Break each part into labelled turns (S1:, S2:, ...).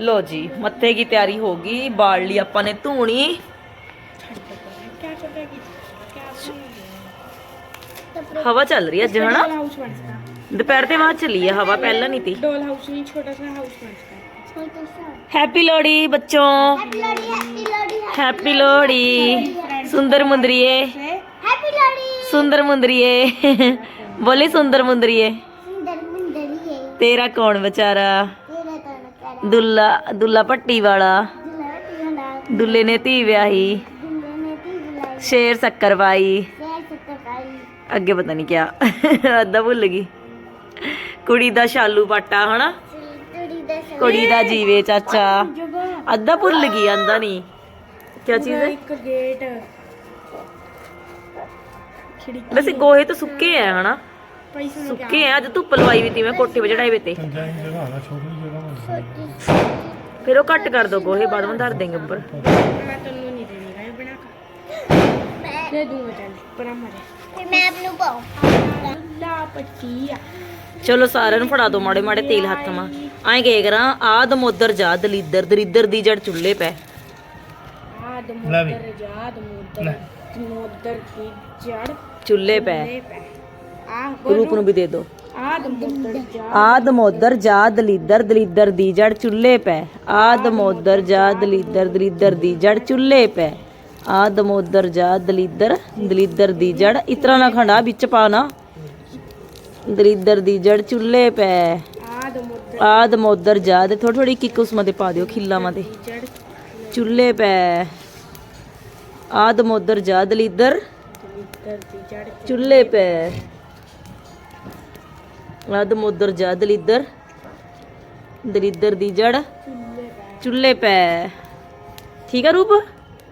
S1: ਲੋ ਜੀ ਮੱਥੇ ਦੀ ਤਿਆਰੀ ਹੋ ਗਈ? ਬਾਲ ਲਈ ਆਪਾਂ ਨੇ ਧੂਣੀ। ਹਵਾ ਚੱਲ ਰਹੀ ਹੈ ਅੱਜ ਹਨਾ? ਦੁਪਹਿਰ ਤੇ ਬਾਅਦ ਚੱਲੀ ਹੈ ਹਵਾ ਪਹਿਲਾਂ ਨਹੀਂ ਤੀ।
S2: ਡੋਲ ਹਾਊਸ ਨਹੀਂ ਛੋਟਾ ਜਿਹਾ ਹਾਊਸ ਬਣ
S1: ਹੈਪੀ ਲੋਹੜੀ ਬੱਚੋ। ਹੈਪੀ ਲੋਹੜੀ ਸੁੰਦਰ ਮੁੰਦਰੀਏ।
S3: ਹੈਪੀ ਲੋਹੜੀ।
S1: ਸੁੰਦਰ ਮੁੰਦਰੀਏ। ਬੋਲੀ ਸੁੰਦਰ ਮੁੰਦਰੀਏ। ਤੇਰਾ ਕੌਣ ਵਿਚਾਰਾ? ਦੁੱਲਾ ਦੁੱਲਾ ਭੱਟੀ ਵਾਲਾ। ਦੁੱਲੇ ਨੇ ਧੀ ਵਿਆਹੀ। ਸ਼ੇਰ ਸ਼ੱਕਰ ਪਾਈ ਅੱਗੇ ਪਤਾ ਨਹੀਂ ਕਿਆ। ਅੱਧਾ ਭੁੱਲ ਗਈ। ਕੁੜੀ ਦਾ ਸ਼ਾਲੂ ਪਾਟਾ ਹਨਾ? ਕੁੜੀ ਦਾ ਜੀਵੇ ਚਾਚਾ। ਅੱਧਾ ਭੁੱਲ ਗਈ ਆਂਦਾ ਨਹੀਂ ਕੀ ਚੀਜ਼ ਹੈ?
S2: ਇੱਕ ਗੇਟ।
S1: ਵੈਸੇ ਗੋਹੇ ਤਾਂ ਸੁੱਕੇ ਆ ਹਨਾ? ਸੁੱਕੇ ਆ ਅੱਜ ਧੁੱਪ ਲਵਾਈ ਵੀ ਤੀ ਮੈਂ ਕੋਠੇ 'ਤੇ ਚੜਾਈ ਫਿਰ ਉਹ ਘੱਟ ਕਰ ਦੋ ਗੋਹੇ ਬਾਅਦ ਵਿੱਚ ਧਰ ਦੇਂਗੇ ਉੱਪਰ। ਚਲੋ ਸਾਰਿਆਂ ਨੂੰ ਫੜਾ ਦੋ ਮਾੜੇ ਮਾੜੇ ਤੇਲ ਹੱਥ ਮਾ। ਆਏ ਗਏ ਕਰਾਂ ਆ ਦਮੋਦਰ ਜਾ ਦਲੀਦਰ ਦਰੀਦਰ ਦੀ ਜੜ ਚੁੱਲ੍ਹੇ ਪੈ।
S2: ਆ ਦਮੋਦਰ ਜਾ ਦਮੋਦਰ ਦਮੋਦਰ ਦੀ ਜੜ
S1: ਚੁੱਲ੍ਹੇ ਪੈ। ਰੂਪ ਨੂੰ ਵੀ ਦੇ ਦੋ ਆਦਮੋਦਰ ਜਾ ਦਲੀਦਰ ਦਲੀਦਰ ਦੀ ਜੜ ਚੁੱਲੇ ਪੈ। ਆਦਮੋਦਰ ਜਾ ਦਲੀਦਰ ਦਲੀਦਰ ਦੀ ਜੜ ਚੁੱਲ੍ਹੇ ਪੈ। ਆਦਮੋਦਰ ਜਾ ਦਲੀਦਰ ਦਲੀਦਰ ਦੀ ਜੜ। ਇਤਰਾ ਨਾ ਖੰਡਾ, ਵਿੱਚ ਪਾਣਾ ਦਲੀਦਰ ਦੀ ਜੜ ਚੁੱਲ੍ਹੇ ਪੈ। ਆਦਮੋਦਰ ਜਾ ਦੇ। ਥੋੜੀ ਥੋੜੀ ਕਿੱਕ ਉਸਮਾਂ ਦੇ ਪਾ ਦਿਓ, ਖਿੱਲਾਵਾਂ ਦੇ। ਚੁੱਲੇ ਪੈ। ਆਦਮੋਦਰ ਜਾ ਦਲੀਦਰ ਚੁੱਲੇ ਪੈ। ਆਦ ਮੋਦਰ ਜਾ ਦਲੀਦਰ ਦਲੀਦਰ ਦੀ ਜੜ
S2: चूल्हे पे
S1: ਚੁੱਲੇ ਪੈ ਠੀਕ ਆ ਰੂਪ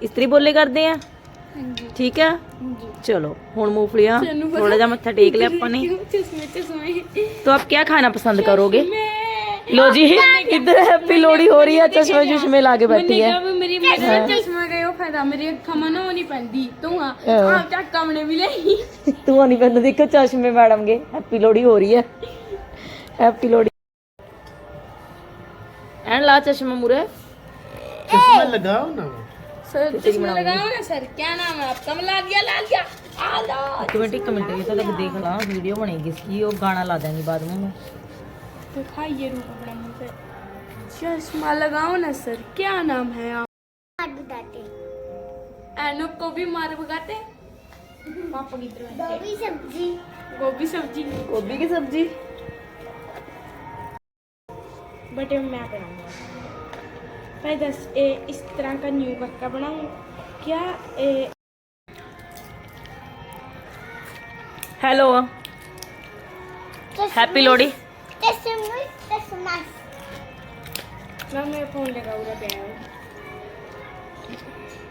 S1: ਇਸਤਰੀ ਬੋਲੇ ਕਰਦੇ ਆ ਠੀਕ ਆ ਚਲੋ ਹੁਣ ਮੂੰਗਫਲੀਆਂ ਥੋੜਾ ਜਿਹਾ ਮੱਥਾ ਟੇਕ ਲਿਆ ਆਪਾਂ ਨੇ
S2: चश्मे चश्मे
S1: तो आप क्या खाना पसंद करोगे लो जी इधर हैप्पी लोहड़ी हो रही है चश्मे चश्मे लाके बैठी है
S2: जब मेरी मेरे चश्मा का यो फायदा मेरी अखा मनो नहीं पैंदी तू हां
S1: हाँ।
S2: आप चक्का मने भी ले
S1: तू नहीं पहले देखो चश्मे मैडम के हैप्पी लोहड़ी हो रही है हैप्पी लोहड़ी एंड ला चश्मा मुरे
S2: सर चश्मा लगाओ ना सर क्या नाम है आपका मैं ला दिया ला दिया आ लो
S1: एक मिनट एक मिनट ये तो तक देख ला वीडियो बनेगी इसकी और गाना ला देंगे बाद में मैं
S2: दिखाइए रूप अपना मुंह पे चश्मा लगाओ ना सर क्या नाम है आप
S3: हाथ बताते
S2: एनो को भी मार भगाते पापा की तरह
S3: गोभी सब्जी
S2: गोभी सब्जी
S1: गोभी की सब्जी
S2: बटे मैं बनाऊंगा मैं दस ए, इस तरह का न्यू पक्का बनाऊं क्या ए,
S1: हेलो हैप्पी लोहड़ी
S3: चश्मा चश्मा
S2: मैं मेरा फोन लगा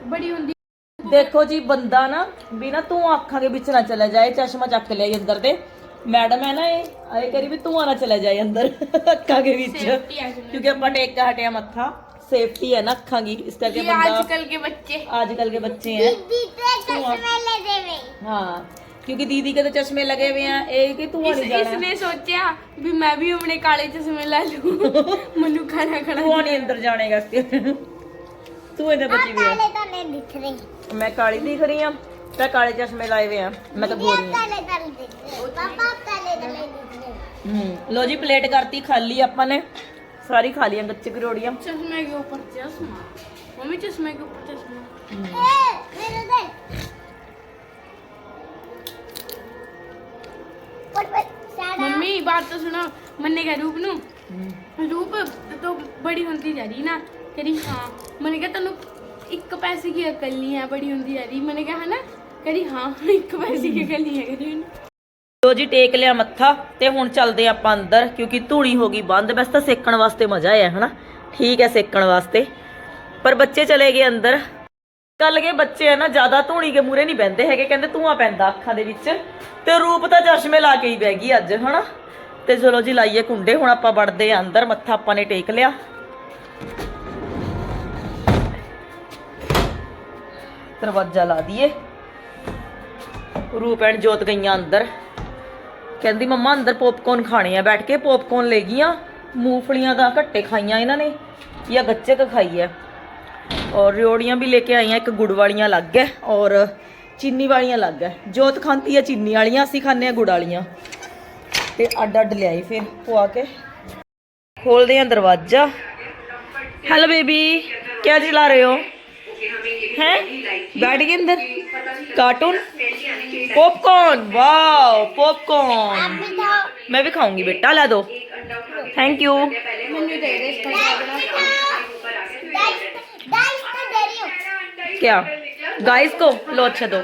S2: देखा तेरी बड़ी हुंदी
S1: ਦੇਖੋ ਜੀ ਬੰਦਾ ਨਾ ਵੀ ਨਾ ਤੂੰ ਅੱਖਾਂ ਦੇ ਵਿੱਚ ਨਾ ਚਲਾ ਜਾਏ ਚਸ਼ਮਾ ਚੱਕ ਲਿਆ ਅੰਦਰ ਤੇ ਮੈਡਮ ਹੈ ਨਾ ਇਹ ਆਏ ਕਰੀ ਵੀ ਤੂੰ ਨਾ ਚਲਾ ਜਾਏ ਅੰਦਰ ਅੱਖਾਂ ਦੇ ਵਿੱਚ
S2: सेफ्टी है इसमें।
S1: ਕਿਉਂਕਿ ਆਪਾਂ ਟੇਕ ਕੇ ਹਟਿਆ ਮੱਥਾ ਸੇਫਟੀ ਹੈ ਨਾ ਅੱਖਾਂ ਦੀ ਇਸ ਕਰਕੇ
S2: ये
S1: ਬੰਦਾ
S2: आजकल के बच्चे
S1: ਅੱਜ ਕੱਲ के बच्चे हैं
S3: दीदी तो चश्मा ले देवे
S1: हाँ क्योंकि दीदी के तो चश्मे लगे हुए हैं एक ही तू
S2: इस,
S1: नहीं जाना
S2: इसने सोचा भी मैं भी अपने काले चश्मे ला लूं मनु खड़ा खड़ा
S1: तू नहीं अंदर जाने का तू इधर बची हुई है
S3: काले काले दिख रहे
S1: मैं काली दिख रही हूँ मैं काले चश्मे लाए हुए हैं मैं तो गोरी हूँ
S3: काले काले दिख रहे पापा आप काले काले दिख रहे
S1: हम्म, लो जी प्लेट करती खाली अपन ने सारी खा लिया गच्चे की रोटियां
S2: चश्मे के ऊपर चश्मा मम्मी चश्मे के ऊपर चश्मा
S3: ए मेरे देख पर पर सारा
S2: मम्मी बात तो सुनो मन्ने का रूप नु रूप तो बड़ी होती जा रही ना ਕਰੀ, ਹਾਂ। ਮੈਨੇ ਕਿਹਾ, ਤੈਨੂੰ ਇੱਕ ਪੈਸੇ ਕੀ ਅਕਲ ਨਹੀਂ ਹੈ, ਬੜੀ ਹੁੰਦੀ ਹੈ ਦੀ ਮੈਨੇ ਕਿਹਾ, ਹਨਾ? ਕਰੀ, ਹਾਂ, ਇੱਕ ਪੈਸੇ ਕੀ ਅਕਲ ਨਹੀਂ ਹੈ ਕਰੀ
S1: ਲੋ ਜੀ, ਟੇਕ ਲਿਆ ਮੱਥਾ ਤੇ ਹੁਣ ਚੱਲਦੇ ਆਪਾਂ ਅੰਦਰ, ਕਿਉਂਕਿ ਧੂਣੀ ਹੋ ਗਈ ਬੰਦ। ਬਸ ਤਾਂ ਸੇਕਣ ਵਾਸਤੇ ਮਜ਼ਾ ਆਇਆ ਹਨਾ? ਠੀਕ ਹੈ ਸੇਕਣ ਵਾਸਤੇ। ਪਰ ਬੱਚੇ ਚਲੇ ਗਏ ਅੰਦਰ। ਕੱਲ ਕੇ ਬੱਚੇ ਆ ਨਾ ਜ਼ਿਆਦਾ ਧੂਣੀ ਕੇ ਮੂਰੇ ਨਹੀਂ ਬੈੰਦੇ ਹੈਗੇ। ਕਹਿੰਦੇ ਧੂਆ ਪੈਂਦਾ ਅੱਖਾਂ ਦੇ ਵਿੱਚ। ਤੇ ਰੂਪ ਤਾਂ ਚਸ਼ਮੇ ਲਾ ਕੇ ਹੀ ਬਹਿ ਗਈ ਅੱਜ, ਹਨਾ? ਤੇ ਚਲੋ ਜੀ, ਲਾਈਏ ਕੁੰਡੇ। ਹੁਣ ਆਪਾਂ ਵੜਦੇ ਆ ਅੰਦਰ। ਮੱਥਾ ਆਪਾਂ ਨੇ ਟੇਕ ਲਿਆ। ਦਰਵਾਜ਼ਾ ਲਾ ਦਈਏ। ਰੂਪ ਐਂਡ ਜੋਤ ਗਈਆਂ ਅੰਦਰ। ਕਹਿੰਦੀ, ਮੰਮਾ, ਅੰਦਰ ਪੌਪਕੌਰਨ ਖਾਣੇ ਆ। ਬੈਠ ਕੇ ਪੌਪਕੌਰਨ ਲੈ ਗਈਆਂ। ਮੂੰਗਫਲੀਆਂ ਦਾ ਘੱਟੇ ਖਾਈਆਂ ਇਹਨਾਂ ਨੇ। ਜਾਂ ਗੱਚੇ ਕ ਖਾਈ ਹੈ ਔਰ ਰਿਓੜੀਆਂ ਵੀ ਲੈ ਕੇ ਆਈਆਂ, ਇੱਕ ਗੁੜ ਵਾਲੀਆਂ ਲੱਗ ਹੈ ਔਰ ਚੀਨੀ ਵਾਲੀਆਂ ਲੱਗ ਹੈ ਜੋਤ ਖਾਂਦੀ ਹੈ ਚੀਨੀ ਵਾਲੀਆਂ, ਅਸੀਂ ਖਾਂਦੇ ਆ ਗੁੜ ਵਾਲੀਆਂ। ਤੇ ਅੱਡ ਅੱਡ ਲਿਆਈ ਫਿਰ ਪਵਾ ਕੇ। ਖੋਲਦੇ ਆ ਦਰਵਾਜ਼ਾ। ਹੈਲੋ ਬੇਬੀ ਕਿਆ ਜੀ ਲਾ ਰਹੇ ਹੋ? हैं? बैठ गए अंदर। कार्टून? पॉपकॉर्न वाह पॉपकॉर्न मैं भी खाऊँगी बेटा, ला दो। थैंक यू क्या? गाइस को? लो अच्छा दो।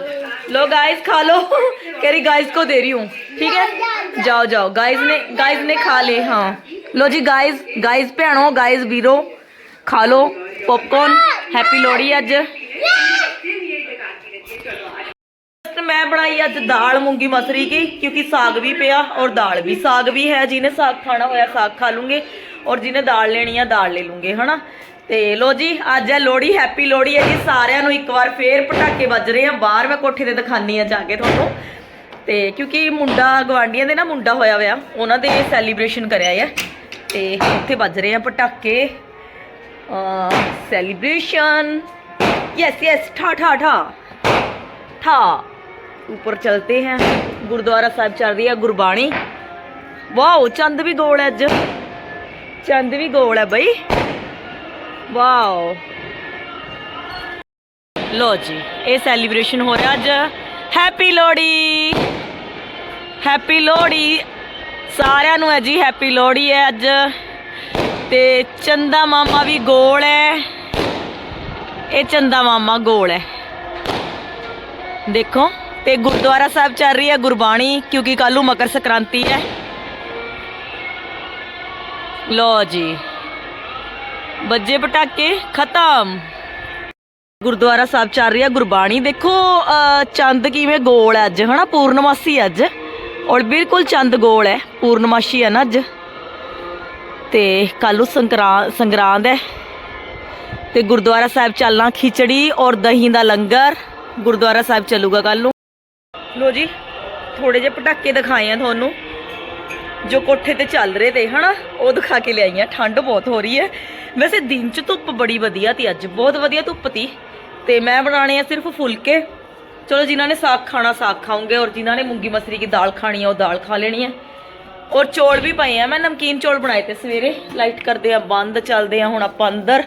S1: लो गाइस खा लो। कह रही गाइस को दे रही हूँ। ठीक है? जाओ जाओ। गाइस ने गाइस ने खा ले हाँ। लो जी गाइस गाइस भैनों गाइस वीरो। खा लो। पॉपकॉर्न हैप्पी लोहड़ी अज ਮੈਂ ਬਣਾਈ ਅੱਜ ਦਾਲ ਮੂੰਗੀ ਮਸਰੀ ਕੀ, ਕਿਉਂਕਿ ਸਾਗ ਵੀ ਪਿਆ ਔਰ ਦਾਲ ਵੀ ਸਾਗ ਵੀ ਹੈ। ਜਿਹਨੇ ਸਾਗ ਖਾਣਾ ਹੋਇਆ ਸਾਗ ਖਾ ਲੂੰਗੇ ਔਰ ਜਿਹਨੇ ਦਾਲ ਲੈਣੀ ਆ ਦਾਲ ਲੈ ਲੂੰਗੇ, ਹਨਾ? ਤੇ ਲੋ ਜੀ, ਅੱਜ ਹੈ ਲੋੜੀ ਹੈਪੀ ਲੋੜੀ ਹੈ ਜੀ। ਸਾਰਿਆਂ ਨੂੰ ਇੱਕ ਵਾਰ ਫੇਰ ਪਟਾਕੇ ਵੱਜ ਰਹੇ ਆ। ਬਾਹਰ ਮੈਂ ਕੋਠੇ ਤੇ ਦਿਖਾਨੀ ਆ ਜਾ ਕੇ ਤੁਹਾਨੂੰ। ਤੇ ਕਿਉਂਕਿ ਮੁੰਡਾ ਗਵਾਂਡੀਆਂ ਦੇ ਨਾ ਮੁੰਡਾ ਹੋਇਆ ਹੋਇਆ, ਉਹਨਾਂ ਦੇ ਸੈਲੀਬ੍ਰੇਸ਼ਨ ਕਰਿਆ ਹੈ ਤੇ ਉੱਥੇ ਵੱਜ ਰਹੇ ਆ ਪਟਾਕੇ। ਸੈਲੀਬ੍ਰੇਸ਼ਨ। ਯੈਸ ਯੈਸ ਠਾ ਠਾ ਠਾ। ਠਾ। ऊपर चलते हैं गुरुद्वारा साहब चल रही है गुरबाणी वाओ चंद भी गोल है अज चंद भी गोल है बई वाओ लो जी ये सेलिब्रेशन हो रहा अज हैप्पी लोहड़ी हैप्पी लोहड़ी ਸਾਰਿਆਂ ਨੂੰ ਹੈ ਜੀ ਹੈਪੀ ਲੋਹੜੀ ਹੈ ਅੱਜ ਤੇ ਚੰਦਾ ਮਾਮਾ ਵੀ ਗੋਲ ਹੈ ਇਹ ਚੰਦਾ ਮਾਮਾ ਗੋਲ ਹੈ ਦੇਖੋ ਤੇ ਗੁਰਦੁਆਰਾ ਸਾਹਿਬ ਚੱਲ ਰਹੀ ਹੈ ਗੁਰਬਾਣੀ, ਕਿਉਂਕਿ ਕੱਲ੍ਹ ਨੂੰ ਮਕਰ ਸੰਕ੍ਰਾਂਤੀ ਹੈ। ਲੋ ਜੀ। ਬੱਜੇ ਪਟਾਕੇ ਖਤਮ। ਗੁਰਦੁਆਰਾ ਸਾਹਿਬ ਚੱਲ ਰਹੀ ਹੈ ਗੁਰਬਾਣੀ। ਦੇਖੋ ਚੰਦ ਕਿਵੇਂ ਗੋਲ ਹੈ ਅੱਜ, ਹਨਾ? ਪੂਰਨਮਾਸੀ ਅੱਜ। ਔਰ ਬਿਲਕੁਲ ਚੰਦ ਗੋਲ ਹੈ, ਪੂਰਨਮਾਸ਼ੀ ਹੈ ਨਾ ਅੱਜ। ਤੇ ਕੱਲ੍ਹ ਨੂੰ ਸੰਕਰਾਂ, ਸੰਗਰਾਂਦ ਹੈ। ਤੇ ਗੁਰਦੁਆਰਾ ਸਾਹਿਬ ਚੱਲਣਾ ਖਿਚੜੀ ਔਰ ਦਹੀਂ ਦਾ ਲੰਗਰ। ਗੁਰਦੁਆਰਾ ਸਾਹਿਬ ਚੱਲੂਗਾ ਕੱਲ ਨੂੰ। ਲੋ ਜੀ ਥੋੜੇ ਜਿਹੇ ਪਟਾਕੇ ਦਿਖਾਏ ਆ ਤੁਹਾਨੂੰ। ਜੋ ਕੋਠੇ ਤੇ ਚੱਲ ਰਹੇ ਤੇ, ਹਨਾ? ਉਹ ਦਿਖਾ ਕੇ ਲਿਆਈ ਆ। ਠੰਡ ਬਹੁਤ ਹੋ ਰਹੀ ਹੈ। ਵੈਸੇ ਦਿਨ ਚ ਧੁੱਪ ਬੜੀ ਵਧੀਆ ਤੀ ਅੱਜ। ਬਹੁਤ ਵਧੀਆ ਧੁੱਪ ਤੀ। ਤੇ ਮੈਂ ਬਣਾਣੇ ਆ ਸਿਰਫ ਫੁਲਕੇ। ਚਲੋ, ਜਿਨ੍ਹਾਂ ਨੇ ਸਾਗ ਖਾਣਾ, ਸਾਗ ਖਾਉਂਗੇ ਔਰ ਜਿਨ੍ਹਾਂ ਨੇ ਮੂੰਗੀ ਮਸਰੀ ਦੀ ਦਾਲ ਖਾਣੀ ਆ, ਉਹ ਦਾਲ ਖਾ ਲੈਣੀ ਹੈ ਔਰ ਚੌਲ ਵੀ ਪਏ ਆ। ਮੈਂ ਨਮਕੀਨ ਚੌਲ ਬਣਾਏ ਤੇ ਸਵੇਰੇ। ਲਾਈਟ ਕਰਦੇ ਆ, ਬੰਦ ਚੱਲਦੇ ਆ ਹੁਣ ਆਪਾਂ ਅੰਦਰ।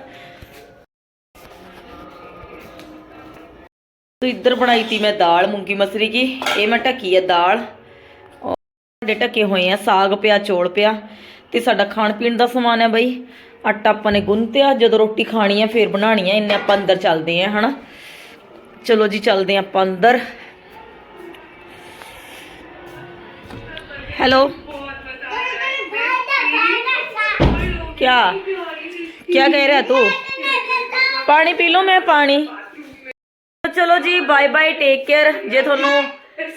S1: ਤੋ ਇੱਧਰ ਬਣਾਈ ਤੀ ਮੈਂ ਦਾਲ ਮੂੰਗੀ ਮਸਰੀ ਕੀ ਇਹ ਮੈਂ ਢੱਕੀ ਆ ਦਾਲ ਔਰ ਸਾਡੇ ਢੱਕੇ ਹੋਏ ਆ ਸਾਗ ਪਿਆ ਚੌਲ ਪਿਆ ਤੇ ਸਾਡਾ ਖਾਣ ਪੀਣ ਦਾ ਸਮਾਨ ਹੈ ਬਈ ਆਟਾ ਆਪਾਂ ਨੇ ਗੁੰਨਤਿਆ ਜਦੋਂ ਰੋਟੀ ਖਾਣੀ ਹੈ ਫੇਰ ਬਣਾਣੀ ਹੈ ਇੰਨੇ ਆਪਾਂ ਅੰਦਰ ਚੱਲਦੇ ਆ ਹਨਾ ਚਲੋ ਜੀ ਚੱਲਦੇ ਆ ਆਪਾਂ ਅੰਦਰ ਹੈਲੋ क्या क्या कह रहा है तू ਪਾਣੀ ਪੀ ਲਓ ਮੈਂ ਪਾਣੀ ਚਲੋ ਜੀ ਬਾਏ ਬਾਏ ਟੇਕ ਕੇਅਰ ਜੇ ਤੁਹਾਨੂੰ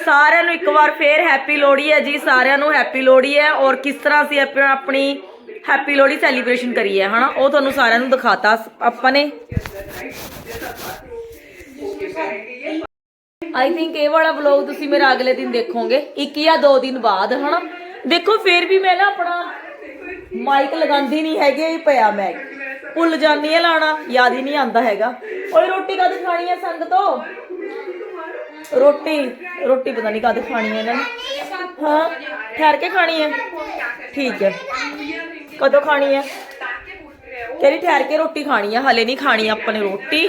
S1: ਸਾਰਿਆਂ ਨੂੰ ਇੱਕ ਵਾਰ ਫੇਰ ਹੈਪੀ ਲੋਹੜੀ ਹੈ ਜੀ, ਸਾਰਿਆਂ ਨੂੰ ਹੈਪੀ ਲੋਹੜੀ ਹੈ। ਔਰ ਕਿਸ ਤਰ੍ਹਾਂ ਅਸੀਂ ਆਪਣੀ ਹੈਪੀ ਲੋਹੜੀ ਸੈਲੀਬ੍ਰੇਸ਼ਨ ਕਰੀ ਹੈ ਹਨਾ? ਉਹ ਤੁਹਾਨੂੰ ਸਾਰਿਆਂ ਨੂੰ ਦਿਖਾਤਾ ਆਪਾਂ ਨੇ। ਆਈ ਥਿੰਕ ਇਹ ਵਾਲਾ ਵਲੌਗ ਤੁਸੀਂ ਮੇਰਾ ਅਗਲੇ ਦਿਨ ਦੇਖੋਗੇ, ਇੱਕ ਜਾਂ ਦੋ ਦਿਨ ਬਾਅਦ, ਹਨਾ? ਦੇਖੋ, ਫੇਰ ਵੀ ਮੈਂ ਨਾ ਆਪਣਾ ਮਾਈਕ ਲਗਾਉਂਦੀ ਨਹੀਂ ਹੈਗੇ ਹੀ ਪਿਆ ਮੈਂ ਭੁੱਲ ਜਾਂਦੀ ਹੈ ਲਾਣਾ, ਯਾਦ ਹੀ ਨਹੀਂ ਆਉਂਦਾ ਹੈਗਾ। ਓਏ, ਰੋਟੀ ਕਦ ਖਾਣੀ ਹੈ ਸੰਗ ਰੋਟੀ ਰੋਟੀ ਪਤਾ ਨਹੀਂ ਕਦ ਖਾਣੀ ਹੈ ਇਹਨਾਂ ਨੇ। ਹਾਂ, ਠਹਿਰ ਕੇ ਖਾਣੀ ਹੈ ਠੀਕ ਹੈ ਕਦੋਂ ਖਾਣੀ ਹੈ ਤੇਰੀ ਠਹਿਰ ਕੇ ਰੋਟੀ ਖਾਣੀ ਹੈ ਹਲੇ ਨਹੀਂ ਖਾਣੀ ਆਪਾਂ ਨੇ ਰੋਟੀ।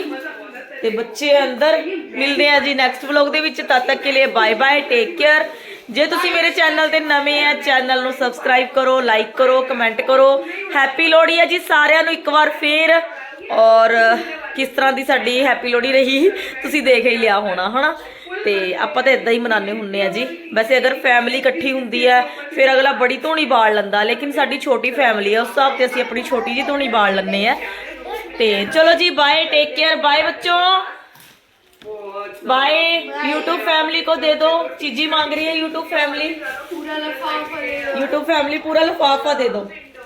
S1: ਤੇ ਬੱਚੇ ਅੰਦਰ ਮਿਲਦੇ ਆ ਜੀ ਨੈਕਸਟ ਵਲੌਗ ਦੇ ਵਿੱਚ, ਤਦ ਤੱਕ ਕੇ ਲਈ ਬਾਏ ਬਾਏ ਟੇਕ ਕੇਅਰ ਜੇ ਤੁਸੀਂ ਮੇਰੇ ਚੈਨਲ ਤੇ ਨਵੇਂ ਆ, ਚੈਨਲ ਨੂੰ ਸਬਸਕ੍ਰਾਈਬ ਕਰੋ ਲਾਈਕ ਕਰੋ ਕਮੈਂਟ ਕਰੋ। ਹੈਪੀ ਲੋਹੜੀ ਆ ਜੀ ਸਾਰਿਆਂ ਨੂੰ ਇੱਕ ਵਾਰ ਫੇਰ। ਔਰ ਕਿਸ ਤਰ੍ਹਾਂ ਦੀ ਸਾਡੀ ਹੈਪੀ ਲੋਹੜੀ ਰਹੀ, ਤੁਸੀਂ ਦੇਖ ਹੀ ਲਿਆ ਹੋਣਾ, ਹਨਾ? ਤੇ ਆਪਾਂ ਤਾਂ ਇਦਾਂ ਹੀ ਮਨਾਉਂਦੇ ਹੁੰਨੇ ਆ ਜੀ। ਵੈਸੇ ਅਗਰ ਫੈਮਿਲੀ ਇਕੱਠੀ ਹੁੰਦੀ ਹੈ ਫਿਰ ਅਗਲਾ ਬੜੀ ਧੋਣੀ ਬਾਲ ਲੰਦਾ, ਲੇਕਿਨ ਸਾਡੀ ਛੋਟੀ ਫੈਮਿਲੀ ਆ, ਉਸ ਹਿਸਾਬ ਤੇ ਅਸੀਂ ਆਪਣੀ ਛੋਟੀ ਜੀ ਧੋਣੀ ਬਾਲ ਲੰਨੇ ਆ। ਤੇ ਚਲੋ ਜੀ ਬਾਏ ਟੇਕ ਕੇਅਰ ਬਾਏ ਬੱਚੋ। बाय यूट्यूब फैमिली को दे दो चीजी मांग रही है यूट्यूब फैमिली
S2: पूरा लफाफा
S1: यूट्यूब फैमिली पूरा लफाफा दे दो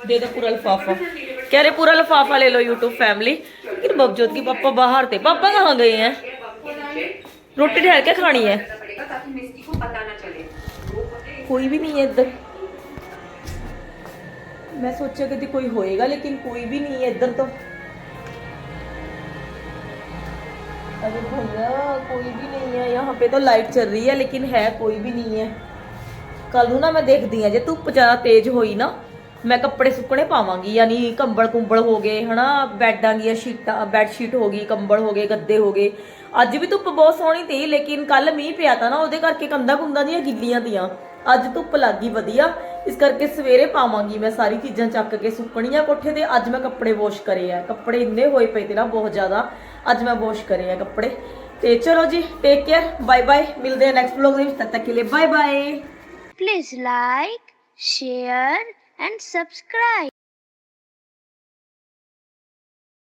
S1: दे दो पूरा लफाफा कह रहे पूरा लफाफा ले लो यूट्यूब फैमिली लेकिन बबजोत की पापा बाहर थे पापा कहाँ गए हैं रोटी ठहर के खानी है कोई भी नहीं है इधर मैं सोचा कभी कोई होएगा लेकिन कोई भी नहीं है इधर तो अरे भैया कोई भी नहीं है यहाँ पे तो लाइट चल रही है लेकिन है कोई भी नहीं है ਕੱਲ ਨੂੰ ਨਾ ਮੈਂ ਦੇਖਦੀ ਆ ਜੇ ਧੁੱਪ ਜ਼ਿਆਦਾ ਤੇਜ਼ ਹੋਈ ਨਾ ਮੈਂ ਕੱਪੜੇ ਸੁੱਕਣੇ ਪਾਵਾਂਗੀ ਯਾਨੀ ਕੰਬਲ ਕੁੰਬਲ ਹੋ ਗਏ ਹਨਾ ਬੈੱਡਾਂ ਦੀਆਂ ਸ਼ੀਟਾਂ ਬੈੱਡ ਸ਼ੀਟ ਹੋ ਗਈ ਕੰਬਲ ਹੋ ਗਏ ਗੱਦੇ ਹੋ ਗਏ ਅੱਜ ਵੀ ਧੁੱਪ ਬਹੁਤ ਸੋਹਣੀ ਤੀ ਲੇਕਿਨ ਕੱਲ ਮੀਂਹ ਪਿਆ ਤਾ ਨਾ ਉਹਦੇ ਕਰਕੇ ਕੰਧਾਂ ਕੁੰਧਾਂ ਦੀਆਂ ਗਿੱਲੀਆਂ ਤੀਆਂ ਅੱਜ ਧੁੱਪ ਲੱਗ ਗਈ ਵਧੀਆ ਇਸ ਕਰਕੇ ਸਵੇਰੇ ਪਾਵਾਂਗੀ ਮੈਂ ਸਾਰੀ ਚੀਜ਼ਾਂ ਚੱਕ ਕੇ ਸੁੱਕਣੀਆਂ ਕੋਠੇ ਤੇ ਅੱਜ ਮੈਂ ਕੱਪੜੇ ਵਾਸ਼ ਕਰੇ ਆ ਕੱਪੜੇ ਇੰਨੇ ਹੋਏ ਪਏ ਤੇ ਨਾ ਬਹੁਤ ਜ਼ਿਆਦਾ ਅੱਜ ਮੈਂ ਵਾਸ਼ ਕਰੇ ਆ ਕੱਪੜੇ ਤੇ ਚਲੋ ਜੀ ਟੇਕ ਕੇਅਰ ਬਾਏ ਬਾਏ ਮਿਲਦੇ ਆ ਨੈਕਸਟ ਵਲੌਗ ਦੇ ਵਿੱਚ ਤਦ ਤੱਕ ਕੇ ਲਈ bye bye
S3: Please like, share, and subscribe.